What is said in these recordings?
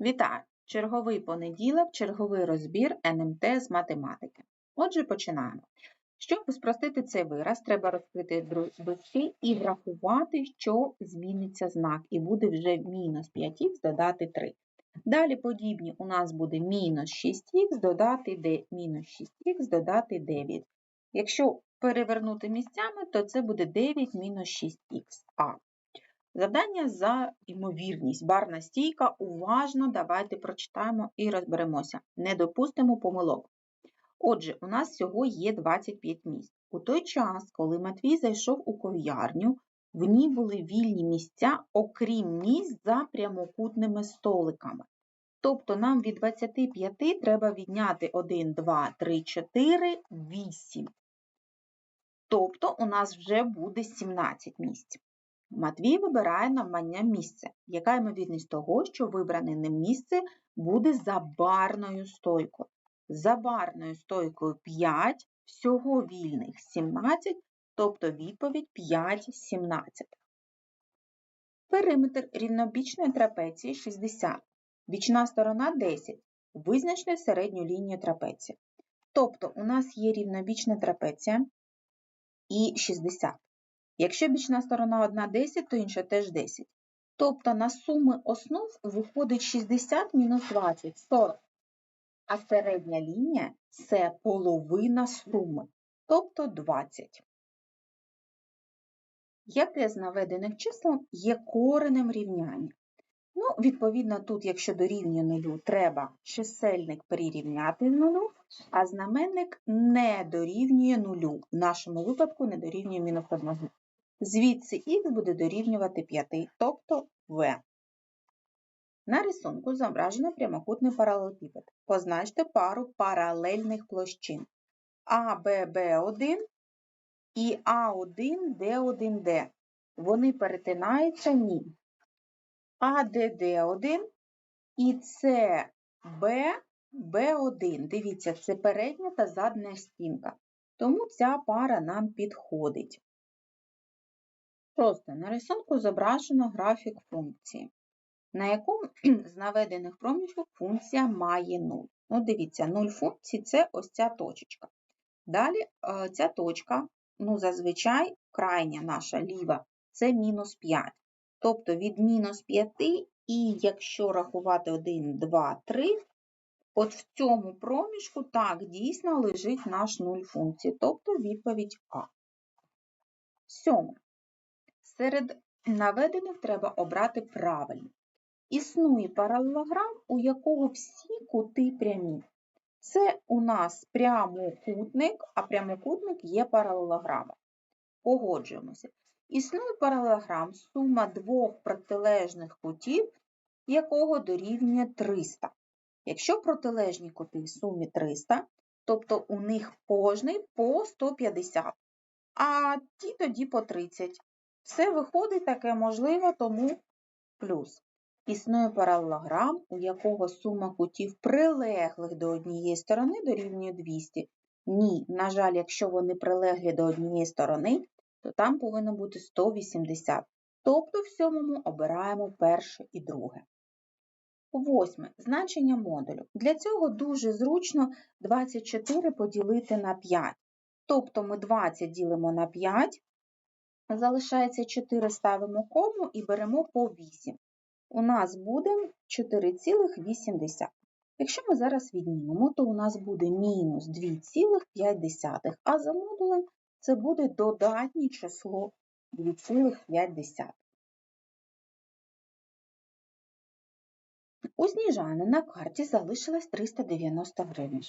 Вітаю! Черговий понеділок, черговий розбір НМТ з математики. Отже, починаємо. Щоб спростити цей вираз, треба розкрити дужки і врахувати, що зміниться знак, і буде вже мінус 5х додати 3. Далі подібні у нас буде мінус 6х додати мінус 6х додати 9. Якщо перевернути місцями, то це буде 9 мінус 6х. Завдання за ймовірність. Барна стійка. Уважно давайте прочитаємо і розберемося. Не допустимо помилок. Отже, у нас всього є 25 місць. У той час, коли Матвій зайшов у ков'ярню, в ній були вільні місця, окрім місць за прямокутними столиками. Тобто нам від 25 треба відняти 1, 2, 3, 4, 8. Тобто у нас вже буде 17 місць. Матвій вибирає навмання місце. Яка ймовірність того, що вибране ним місце буде за барною стойкою? За барною стойкою 5, всього вільних 17, тобто відповідь 5 17. Периметр рівнобічної трапеції 60. Бічна сторона 10. Визначте середню лінію трапеції. Тобто у нас є рівнобічна трапеція і 60. Якщо бічна сторона одна 10, то інша теж 10. Тобто на суми основ виходить 60 мінус 20 40. А середня лінія це половина суми, тобто 20. Яке з наведених чисел є коренем рівняння? Ну, Відповідно, тут, якщо дорівнює нулю, треба чисельник прирівняти нулю, а знаменник не дорівнює нулю. В нашому випадку не дорівнює мінус 1. Звідси х буде дорівнювати 5, тобто В. На рисунку зображено прямокутний паралелепіпед. Позначте пару паралельних площин АББ1 і А1Д1Д. Вони перетинаються ні. АДД1 і СББ1. Дивіться, це передня та задня стінка. Тому ця пара нам підходить. Просто на рисунку зображено графік функції, на якому з наведених проміжків функція має 0. Ну, дивіться, 0 функції це ось ця точечка. Далі е, ця точка, ну, зазвичай, крайня наша ліва, це мінус 5. Тобто від мінус 5, і якщо рахувати 1, 2, 3, от в цьому проміжку так дійсно лежить наш 0 функції, тобто відповідь А. Сьоме. Серед наведених треба обрати правильно. Існує паралелограм, у якого всі кути прямі. Це у нас прямокутник, а прямокутник є паралелограмом. Погоджуємося. Існує паралелограм, сума двох протилежних кутів, якого дорівнює 300. Якщо протилежні кути в сумі 300, тобто у них кожний по 150, а ті тоді по 30. Все виходить таке можливо, тому плюс. Існує паралелограм, у якого сума кутів прилеглих до однієї сторони дорівнює 200. Ні, на жаль, якщо вони прилеглі до однієї сторони, то там повинно бути 180. Тобто в сьомому обираємо перше і друге. Восьме. Значення модулю. Для цього дуже зручно 24 поділити на 5. Тобто ми 20 ділимо на 5, залишається 4, ставимо кому і беремо по 8. У нас буде 4,8. Якщо ми зараз віднімемо, то у нас буде мінус 2,5, а за модулем це буде додатнє число 2,5. У Сніжани на карті залишилось 390 гривень.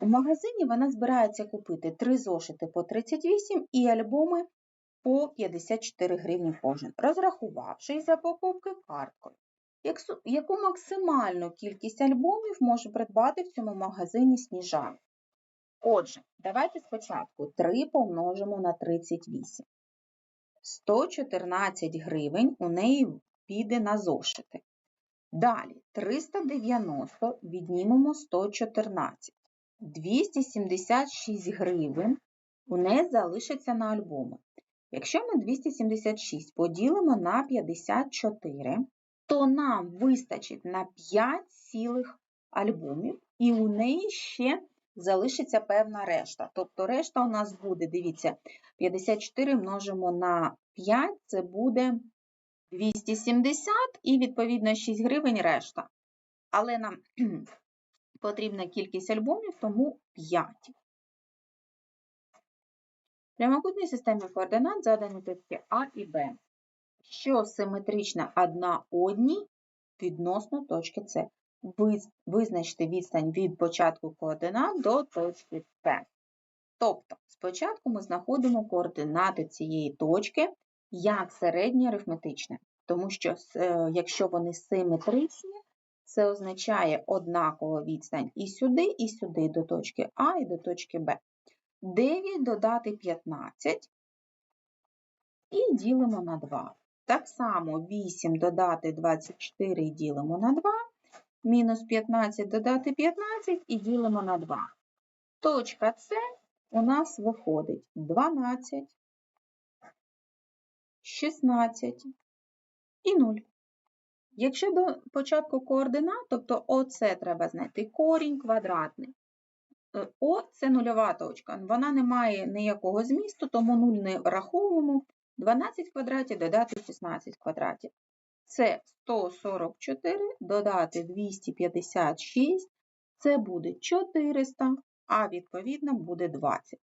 У магазині вона збирається купити 3 зошити по 38 і альбоми по 54 гривні кожен, розрахувавши за покупки карткою. Яку максимальну кількість альбомів може придбати в цьому магазині сніжан? Отже, давайте спочатку 3 помножимо на 38. 114 гривень у неї піде на зошити. Далі 390 віднімемо 114. 276 гривень у неї залишиться на альбоми. Якщо ми 276 поділимо на 54, то нам вистачить на 5 цілих альбомів, і у неї ще залишиться певна решта. Тобто решта у нас буде, дивіться, 54 множимо на 5, це буде 270 і, відповідно, 6 гривень решта. Але нам потрібна кількість альбомів, тому 5. Прямокутній системі координат задані точки А і Б, що симетрична одна одній відносно точки С. Визначте відстань від початку координат до точки П. Тобто, спочатку ми знаходимо координати цієї точки як середнє арифметичне, тому що е, якщо вони симетричні, це означає однакова відстань і сюди, і сюди, до точки А і до точки Б. 9 додати 15 і ділимо на 2. Так само 8 додати 24 і ділимо на 2, мінус 15 додати 15 і ділимо на 2. Точка С у нас виходить 12, 16 і 0. Якщо до початку координат, тобто оце треба знайти корінь квадратний. О це нульова точка. Вона не має ніякого змісту, тому 0 не враховуємо. 12 квадратів додати 16 квадратів. Це 144 додати 256, це буде 400, а відповідно буде 20.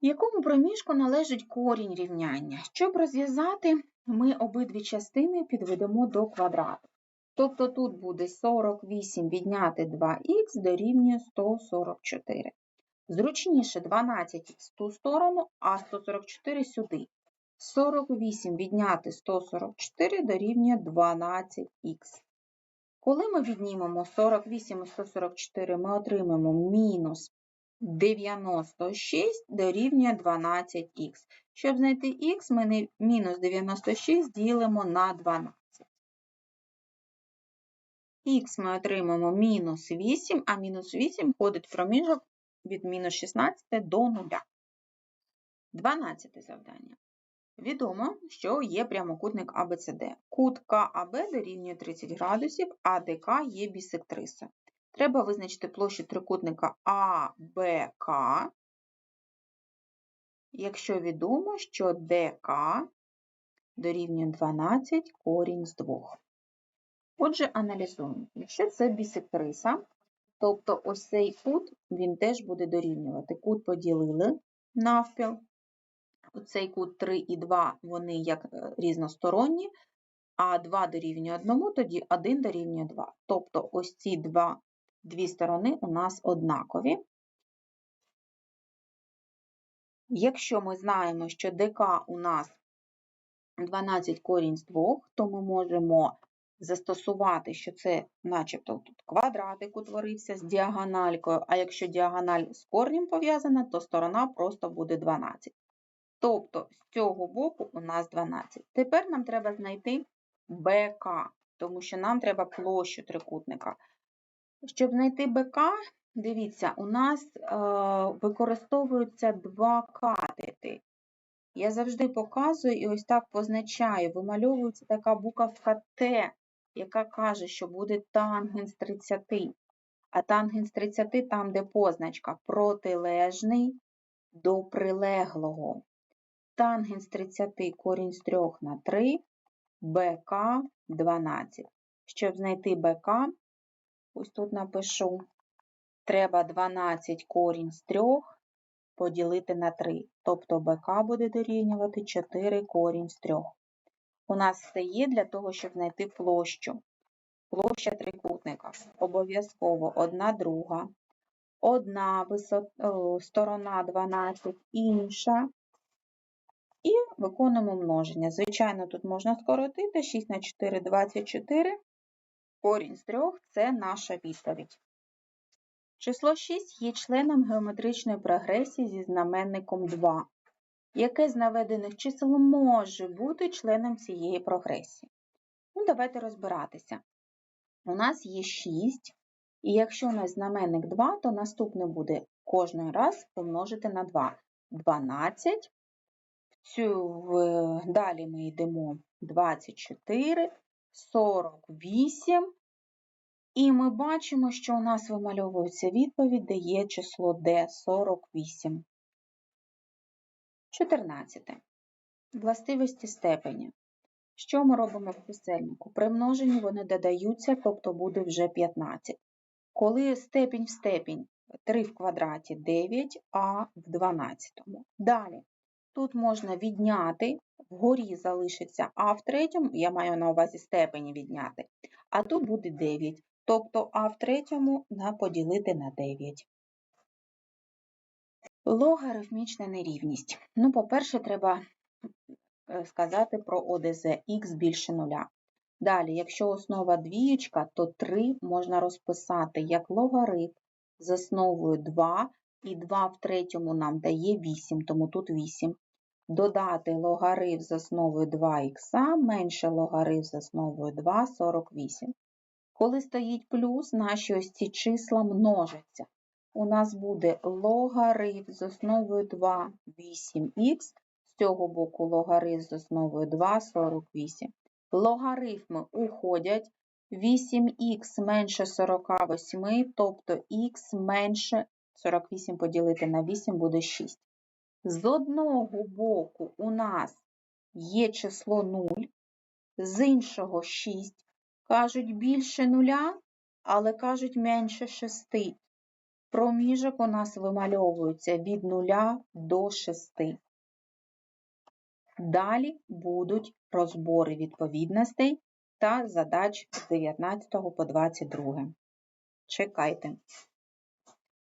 Якому проміжку належить корінь рівняння? Щоб розв'язати, ми обидві частини підведемо до квадрату. Тобто тут буде 48 відняти 2х дорівнює 144. Зручніше 12 в ту сторону, а 144 сюди. 48 відняти 144 дорівнює 12х. Коли ми віднімемо 48 і 144, ми отримаємо мінус 96 дорівнює 12х. Щоб знайти х, ми мінус 96 ділимо на 12. Х ми отримаємо мінус 8, а мінус 8 входить в проміжок від мінус 16 до 0. 12 завдання. Відомо, що є прямокутник АБЦД. Кут КАБ дорівнює 30 градусів, а ДК є бісектрисою. Треба визначити площу трикутника АБК, якщо відомо, що ДК дорівнює 12 корінь з 2. Отже, аналізуємо. Якщо це бісектриса, тобто ось цей кут, він теж буде дорівнювати. Кут поділили навпіл. Оцей кут 3 і 2, вони як е, різносторонні, а 2 дорівнює 1, тоді 1 дорівнює 2. Тобто ось ці два, дві сторони у нас однакові. Якщо ми знаємо, що ДК у нас 12 корінь з 2, то ми можемо застосувати, що це начебто тут квадратик утворився з діагональкою, а якщо діагональ з корнем пов'язана, то сторона просто буде 12. Тобто з цього боку у нас 12. Тепер нам треба знайти БК, тому що нам треба площу трикутника. Щоб знайти БК, дивіться, у нас е, використовуються два катети. Я завжди показую і ось так позначаю, вимальовується така буковка Т, яка каже, що буде тангенс 30. А тангенс 30 там, де позначка протилежний до прилеглого. Тангенс 30 корінь з 3 на 3, БК 12. Щоб знайти БК, ось тут напишу, треба 12 корінь з 3 поділити на 3. Тобто БК буде дорівнювати 4 корінь з 3 у нас все є для того, щоб знайти площу. Площа трикутника. Обов'язково одна друга, одна висот... сторона 12, інша. І виконуємо множення. Звичайно, тут можна скоротити 6 на 4 24. Корінь з 3 це наша відповідь. Число 6 є членом геометричної прогресії зі знаменником 2 яке з наведених чисел може бути членом цієї прогресії. Ну, Давайте розбиратися. У нас є 6, і якщо у нас знаменник 2, то наступне буде кожний раз помножити на 2. 12 Цю, в- далі ми йдемо 24, 48. І ми бачимо, що у нас вимальовується відповідь, де є число D 48. 14. Властивості степені. Що ми робимо в чисельнику? При множенні вони додаються, тобто буде вже 15. Коли степінь в степінь 3 в квадраті 9, а в 12. Далі. Тут можна відняти, вгорі залишиться а в третьому, я маю на увазі степені відняти, а тут буде 9. Тобто а в третьому поділити на 9. Логарифмічна нерівність. Ну, по-перше, треба е, сказати про ОДЗ х більше нуля. Далі, якщо основа двієчка, то 3 можна розписати як логарифм з основою 2, і 2 в третьому нам дає 8, тому тут 8. Додати логарифм з основою 2х менше логарифм з основою 2 – 48. Коли стоїть плюс, наші ось ці числа множаться. У нас буде логарифм з основою 2 8х, з цього боку логарифм з основою 2 48. Логарифми уходять. 8х менше 48, тобто х менше 48 поділити на 8 буде 6. З одного боку у нас є число 0, з іншого 6. Кажуть більше нуля, але кажуть менше 6. Проміжок у нас вимальовується від 0 до 6. Далі будуть розбори відповідностей та задач з 19 по 22. Чекайте.